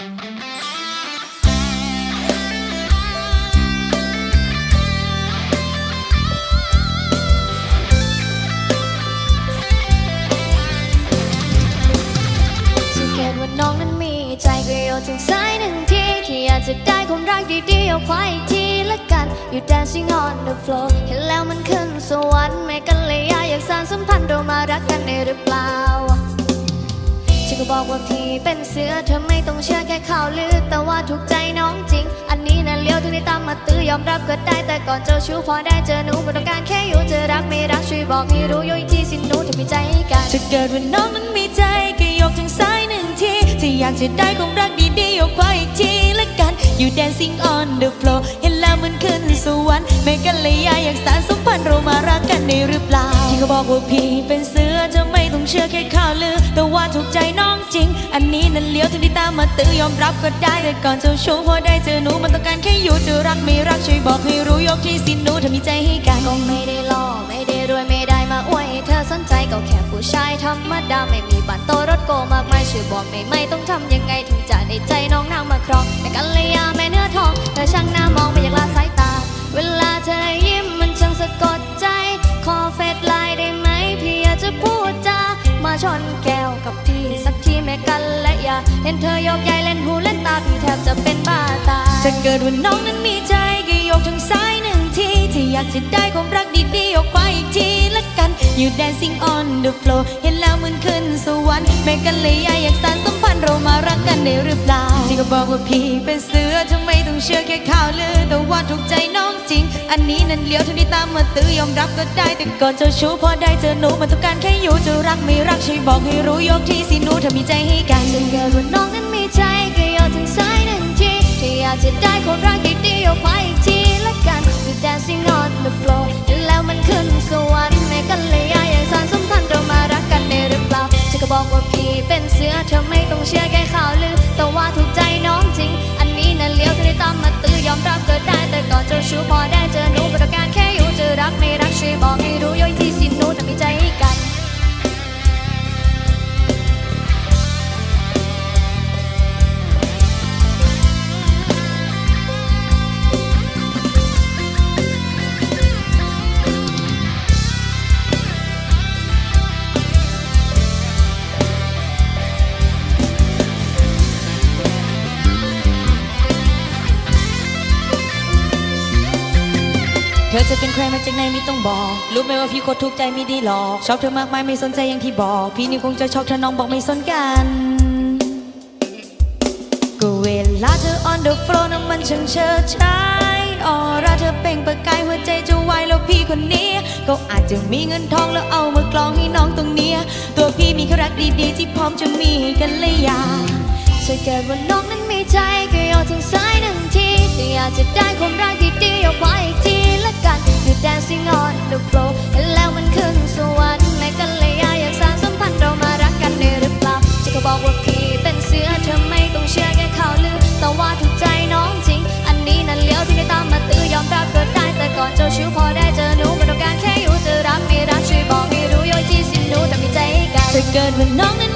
สังเกตว่าน้องนั้นมีใจก็โยนถึงสายหนึ่งทีที่อยากจะได้ความรักดีๆเอาไว้อีกทีละกัน You dancing on the floor เห็นแล้วมันขึ้นสวรรค์ไม่กันเลยอยากสานสัมพันธ์เรามารักกัน บอกว่าพี่เป็นเสือเธอไม่ต้องเชื่อแค่ข่าวลือ แต่ว่าถูกใจน้องจริง อันนี้น่ะเลี้ยวถึงได้ตามมาตื้อยอมรับก็ได้แต่ก่อนเจ้าชู้พอได้เจอหนูไม่ต้องการแค่อยู่จะรักไม่รักช่วยบอกให้รู้โยอีกทีสิหนูจะมีใจกันถ้าเกิดว่าน้องนั้นมีใจก็ยกทางซ้ายหนึ่งทีที่อยากจะได้ความรักดีๆยกไว้อีกทีละกัน You dancing on the floor แล้วมันขึ้นสวรรค์ไม่กันเลยยาอยากสารสัมพันธ์เรามารักกันได้หรือเปล่า ที่เขาบอกว่าพี่เป็นเสือจะไม่ต้องเชื่อแค่ข่าวลือ แต่ว่าถูกใจน้องจริง อันนี้นั่นเลี้ยวถึงที่ตามมาตื้อยอมรับก็ได้แต่ก่อนเจ้าชู้พอได้เจอหนูมันต้องการแค่อยู่จะรักไม่รักช่วยบอกให้ นใจก็แค่ผู้ชายธรรมดาไม่มีบ้านโตรถโกมากมายช่วยบอกได้ไหมต้องทำยังไงถึงจะได้ใจน้องนางมาครองแต่กันเลยาแม่เนื้อทองเธอช่างหน้ามองไม่อยากละสายตา เวลาเธอยิ้มมันช่างสะกดใจ ขอเฟซไลน์ได้ไหมพี่อยากจะพูดจามาชนแก้วกับพี่สักทีแม่กันและยาเห็นเธอโยกใหญ่เล่นหูเล่นตาพี่แทบจะเป็นบ้าตายถ้าเกิดว่าน้องนั้นมีใจากจะได้ความรักดีๆยกไว้อีกทีละกัน You dancing on the floor เห็นแล้วมันขึ้นสวรรค์แม่กันเลยอยากอยากสานสัมพันธ์เรามารักกันได้หรือเปล่าที่ก็บอกว่าพี่เป็นเสือทำไมต้องเชื่อแค่ข่าวลือแต่ว่าถูกใจน้องจริง อันนี้นั่นเลี้ยวท่านี้ตามมาตื้อยอมรับก็ได้แต่ก่อนเจ้าชู้พอได้เจอหนูมันต้องการแค่อยู่จะรักไม่รักช่วยบอกให้รู้ยกที่สิหนูถ้ามีใจให้กันถ้าเกิดว่าน้องนั้นมีใจก็โยนถึงสายหนึ่งทีที่อยากจะได้ความรักดีๆเอาไว้อีกที อจะเป็นใครมาจากไหนไม่ต้องบอก รู้ไหมว่าพี่โคตรทุกข์ใจไม่ด้หรอก ชอบเธอมากมายไม่สนใจอย่างที่บอก พี่นี่คงจะช็อกถ้าน้องบอกไม่สนกัน ก็เวลาเธอ on the floor นั้นมันช่างเชิดชายออราเธอเป่งประกายหัวใจจะวายแล้วพี่คนนี้ ก็อาจจะมีเงินทองแล้วเอามากลองให้น้องตรงเนี้ย ตัวพี่มีแค่รักดีๆ ที่พร้อมจะมีกันเลยอยาถ้าเกิดว่าน้องนั้นมีใจก็โยนถึงสายหนึ่งทีที่อยากจะได้ความรักดีๆเอาไว้อีกที dancing on the floor เห็นแล้วมันขึ้นสวรรค์แม่กันเลยอยากอยากสานสัมพันธ์เรามารักกันได้หรือเปล่าฉันก็บอกว่าพี่เป็นเสือเธอไม่ต้องเชื่อแค่ข่าวลือ แต่ว่าถูกใจน้องจริง อันนี้นั่นเลี้ยวที่ได้ตามมาตื้อยอมรับก็ได้แต่ก่อนเจ้าชู้พอได้เจอหนูไม่ต้องการแค่อยู่จะรักไม่รักช่วยบอกให้รู้โยที่สิหนูแต่มีใจให้กันถ้าเกิดว่าน้องนั้น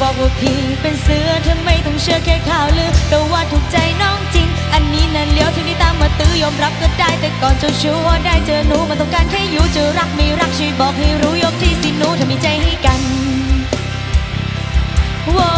บอกว่าพี่เป็นเสือเธอไม่ต้องเชื่อแค่ข่าวลือแต่ว่าถูกใจน้องจริง อันนี้นั่นเลี้ยวที่นี่ตามมาตื้อยอมรับก็ได้ แต่ก่อนเจ้าชู้ได้เจอหนูมันต้องการแค่อยู่จะรักไม่รักช่วยบอกให้รู้ยกที่สิหนูเธอมีใจให้กันว้